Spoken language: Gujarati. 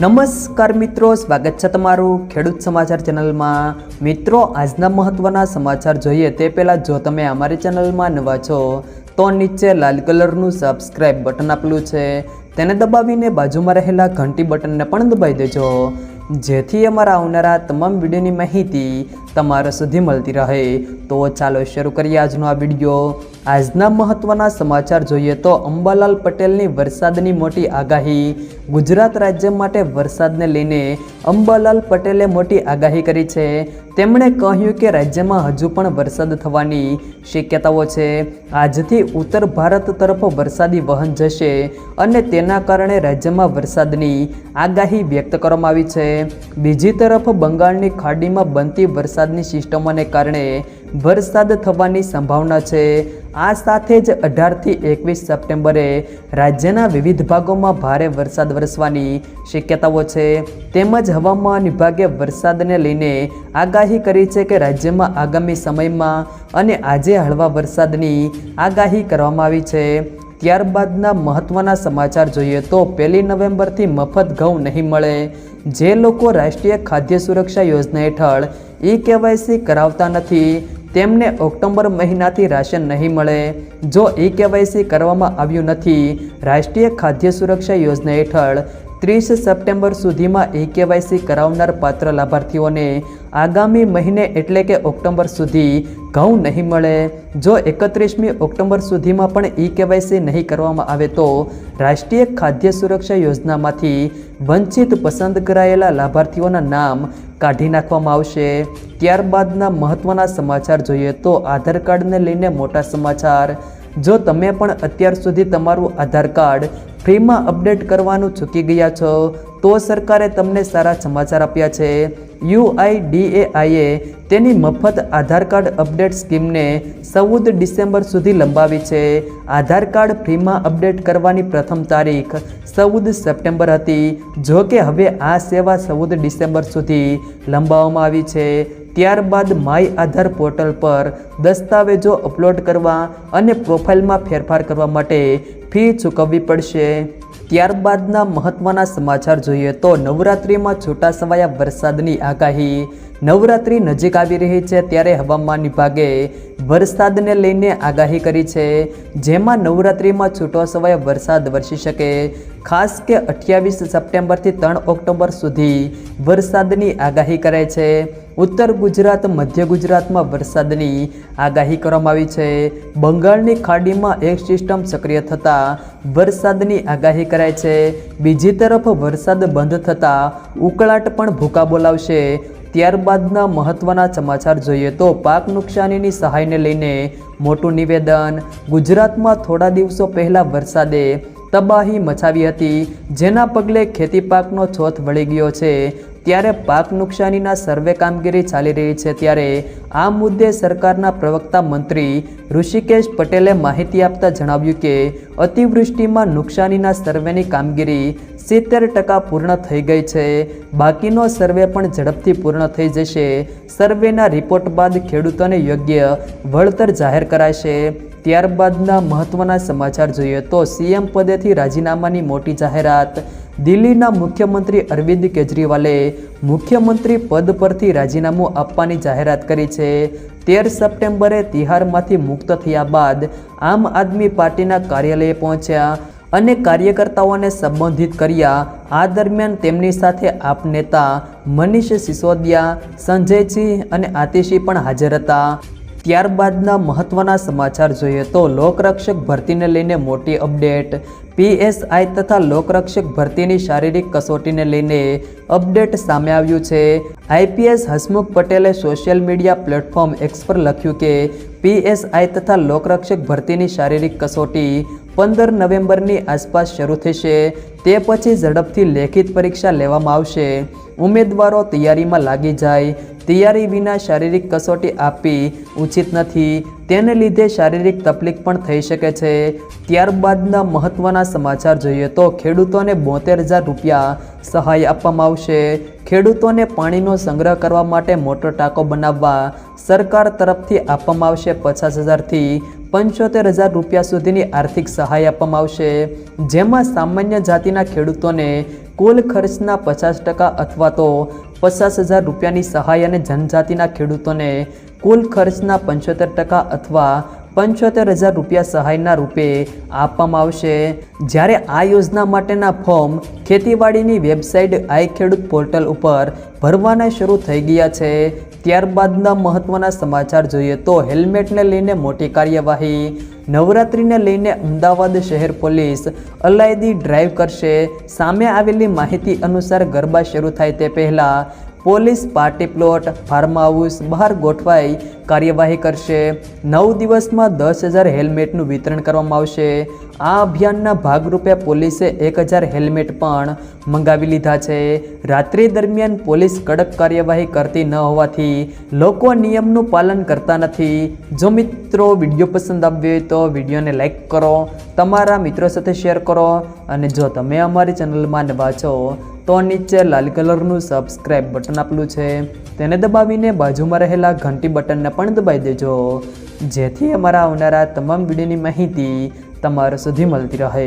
નમસ્કાર મિત્રો, સ્વાગત છે તમારું ખેડૂત સમાચાર ચેનલમાં. મિત્રો, આજના મહત્વના સમાચાર જોઈએ તે પહેલાં જો તમે અમારી ચેનલમાં નવા છો, તો નીચે લાલ કલરનું સબસ્ક્રાઇબ બટન આપેલું છે. તેને દબાવીને બાજુમાં રહેલા ઘંટી બટનને પણ દબાવી દેજો, જેથી અમારા આવનારા તમામ વિડીયોની માહિતી તમારા સુધી મળતી રહે. તો ચાલો શરૂ કરીએ આજનો આ વીડિયો. આજના મહત્વના સમાચાર જોઈએ તો અંબાલાલ પટેલની વરસાદની મોટી આગાહી. ગુજરાત રાજ્ય માટે વરસાદને લઈને અંબાલાલ પટેલે મોટી આગાહી કરી છે. તેમણે કહ્યું કે રાજ્યમાં હજુ પણ વરસાદ થવાની શક્યતાઓ છે. આજથી ઉત્તર ભારત તરફ વરસાદી વહન જશે અને તેના કારણે રાજ્યમાં વરસાદની આગાહી વ્યક્ત કરવામાં આવી છે. બીજી તરફ બંગાળની ખાડીમાં બનતી વરસાદની સિસ્ટમોને કારણે વરસાદ થવાની સંભાવના છે. આ સાથે જ અઢારથી એકવીસ સપ્ટેમ્બરે રાજ્યના વિવિધ ભાગોમાં ભારે વરસાદ વરસવાની શક્યતાઓ છે. તેમજ હવામાન વિભાગે વરસાદને લઈને આગાહી કરી છે કે રાજ્યમાં આગામી સમયમાં અને આજે હળવા વરસાદની આગાહી કરવામાં આવી છે. ત્યારબાદના મહત્ત્વના સમાચાર જોઈએ તો પહેલી નવેમ્બરથી મફત ઘઉં નહીં મળે. જે લોકો રાષ્ટ્રીય ખાદ્ય સુરક્ષા યોજના હેઠળ ઈ કેવાયસી કરાવતા નથી તેમને ઓક્ટોબર મહિનાથી રાશન નહીં મળે. જો ઈ કેવાયસી કરવામાં આવ્યું નથી, રાષ્ટ્રીય ખાદ્ય સુરક્ષા યોજના હેઠળ ત્રીસ સપ્ટેમ્બર સુધીમાં ઈ કેવાયસી કરાવનાર પાત્ર લાભાર્થીઓને આગામી મહિને એટલે કે ઓક્ટોબર સુધી ઘઉં નહીં મળે. જો એકત્રીસમી ઓક્ટોબર સુધીમાં પણ ઈ કેવાયસી નહીં કરવામાં આવે તો રાષ્ટ્રીય ખાદ્ય સુરક્ષા યોજનામાંથી વંચિત પસંદ કરાયેલા લાભાર્થીઓના નામ કાઢી નાખવામાં આવશે. ત્યારબાદના મહત્ત્વના સમાચાર જોઈએ તો આધાર કાર્ડને લઈને મોટા સમાચાર. જો તમે પણ અત્યાર સુધી તમારું આધાર કાર્ડ ફ્રીમાં અપડેટ કરવાનું ચૂકી ગયા છો, તો સરકારે તમને સારા સમાચાર આપ્યા છે. યુઆઈડીએઆઈએ તેની મફત આધાર કાર્ડ અપડેટ સ્કીમને ચૌદ ડિસેમ્બર સુધી લંબાવી છે. આધાર કાર્ડ ફ્રીમાં અપડેટ કરવાની પ્રથમ તારીખ ચૌદ સપ્ટેમ્બર હતી જો કે હવે આ સેવા ચૌદ ડિસેમ્બર સુધી લંબાવવામાં આવી છે. ત્યારબાદ માય આધાર પોર્ટલ પર દસ્તાવેજો અપલોડ કરવા અને પ્રોફાઇલમાં ફેરફાર કરવા માટે ફી ચૂકવવી પડશે. ત્યારબાદના મહત્ત્વના સમાચાર જોઈએ તો નવરાત્રિમાં છૂટાછવાયા વરસાદની આગાહી. નવરાત્રિ નજીક આવી રહી છે ત્યારે હવામાન વિભાગે વરસાદને લઈને આગાહી કરી છે. જેમાં નવરાત્રિમાં છૂટાછવાયા વરસાદ વરસી શકે. ખાસ કે અઠ્યાવીસ સપ્ટેમ્બરથી ત્રણ ઓક્ટોબર સુધી વરસાદની આગાહી કરાય છે. ઉત્તર ગુજરાત, મધ્ય ગુજરાતમાં વરસાદની આગાહી કરવામાં આવી છે. બંગાળની ખાડીમાં એક સિસ્ટમ સક્રિય થતાં વરસાદની આગાહી કરાય છે. બીજી તરફ વરસાદ બંધ થતાં ઉકળાટ પણ ભૂકા બોલાવશે. ત્યારબાદના મહત્ત્વના સમાચાર જોઈએ તો પાક નુકસાનીની સહાયને લઈને મોટું નિવેદન, ગુજરાતમાં થોડા દિવસો પહેલાં વરસાદે તબાહી મચાવી હતી, જેના પગલે ખેતી પાકનો છોથ વળી ગયો છે. ત્યારે પાક નુકસાનીના સર્વે કામગીરી ચાલી રહી છે ત્યારે આ મુદ્દે સરકારના પ્રવક્તા મંત્રી ઋષિકેશ પટેલે માહિતી આપતા જણાવ્યું કે અતિવૃષ્ટિમાં નુકસાનીના સર્વેની કામગીરી સિત્તેર ટકા પૂર્ણ થઈ ગઈ છે. બાકીનો સર્વે પણ ઝડપથી પૂર્ણ થઈ જશે. સર્વેના રિપોર્ટ બાદ ખેડૂતોને યોગ્ય વળતર જાહેર કરાશે. ત્યારબાદના મહત્ત્વના સમાચાર જોઈએ તો સીએમ પદેથી રાજીનામાની મોટી જાહેરાત. દિલ્હીના મુખ્યમંત્રી અરવિંદ કેજરીવાલે મુખ્યમંત્રી પદ પરથી રાજીનામું આપવાની જાહેરાત કરી છે. તેર સપ્ટેમ્બરે તિહારમાંથી મુક્ત થયા બાદ આમ આદમી પાર્ટીના કાર્યાલયે પહોંચ્યા અને કાર્યકર્તાઓને સંબોધિત કર્યા. આ દરમિયાન તેમની સાથે આપ નેતા મનીષ સિસોદિયા, સંજયસિંહ અને આતિશી પણ હાજર હતા. ત્યારબાદના મહત્ત્વના સમાચાર જોઈએ તો લોકરક્ષક ભરતીને લઈને મોટી અપડેટ. પીએસઆઈ તથા લોકરક્ષક ભરતીની શારીરિક કસોટીને લઈને અપડેટ સામે આવ્યું છે. આઈપીએસ હસમુખ પટેલે સોશિયલ મીડિયા પ્લેટફોર્મ એક્સ પર લખ્યું કે, પીએસઆઈ તથા લોકરક્ષક ભરતીની શારીરિક કસોટી પંદર નવેમ્બરની આસપાસ શરૂ થશે. તે પછી ઝડપથી લેખિત પરીક્ષા લેવામાં આવશે. ઉમેદવારો તૈયારીમાં લાગી જાય. તૈયારી વિના શારીરિક કસોટી આપવી ઉચિત નથી. તેને લીધે શારીરિક તકલીફ પણ થઈ શકે છે. ત્યારબાદના મહત્ત્વના સમાચાર જોઈએ તો ખેડૂતોને બોતેર હજાર રૂપિયા સહાય આપવામાં આવશે. ખેડૂતોને પાણીનો સંગ્રહ કરવા માટે મોટો ટાંકો બનાવવા સરકાર તરફથી આપવામાં આવશે પચાસ હજારથી પંચોતેર હજાર રૂપિયા સુધીની આર્થિક સહાય આપવામાં આવશે. જેમાં સામાન્ય જાતિના ખેડૂતોને કુલ ખર્ચના પચાસ ટકા અથવા તો પચાસ હજાર રૂપિયાની સહાય અને જનજાતિના ખેડૂતોને કુલ ખર્ચના પંચોતેર ટકા અથવા પંચોતેર હજાર રૂપિયા સહાયના રૂપે આપવામાં આવશે. જ્યારે આ યોજના માટેના ફોર્મ ખેતીવાડીની વેબસાઇટ આઈ ખેડૂત પોર્ટલ ઉપર ભરવાના શરૂ થઈ ગયા છે. ત્યારબાદના મહત્ત્વના સમાચાર જોઈએ તો હેલ્મેટને લઈને મોટી કાર્યવાહી, નવરાત્રિને લઈને અમદાવાદ શહેર પોલીસ અલાયદી ડ્રાઈવ કરશે. સામે આવેલી માહિતી અનુસાર ગરબા શરૂ થાય તે પહેલાં police party plot, farm house બહાર ગોઠવાઈ કાર્યવાહી કરશે. નવ દિવસમાં દસ હજાર હેલ્મેટનું વિતરણ કરવામાં આવશે. આ અભિયાનના ભાગરૂપે પોલીસે એક હજાર હેલ્મેટ પણ મંગાવી લીધા છે. રાત્રિ દરમિયાન પોલીસ કડક કાર્યવાહી કરતી ન હોવાથી લોકો નિયમનું પાલન કરતા નથી. જો મિત્રો વીડિયો પસંદ આવ્યો હોય તો વિડીયોને લાઇક કરો, તમારા મિત્રો સાથે શેર કરો અને જો તમે અમારી ચેનલમાં નવા છો, તો નીચે લાલ કલરનું સબસ્ક્રાઇબ બટન આપેલું છે. તેને દબાવીને બાજુમાં રહેલા ઘંટી બટનને પણ દબાવી દેજો. જેથી અમારા આવનારા તમામ વિડીયોની માહિતી તમારા સુધી મળતી રહે.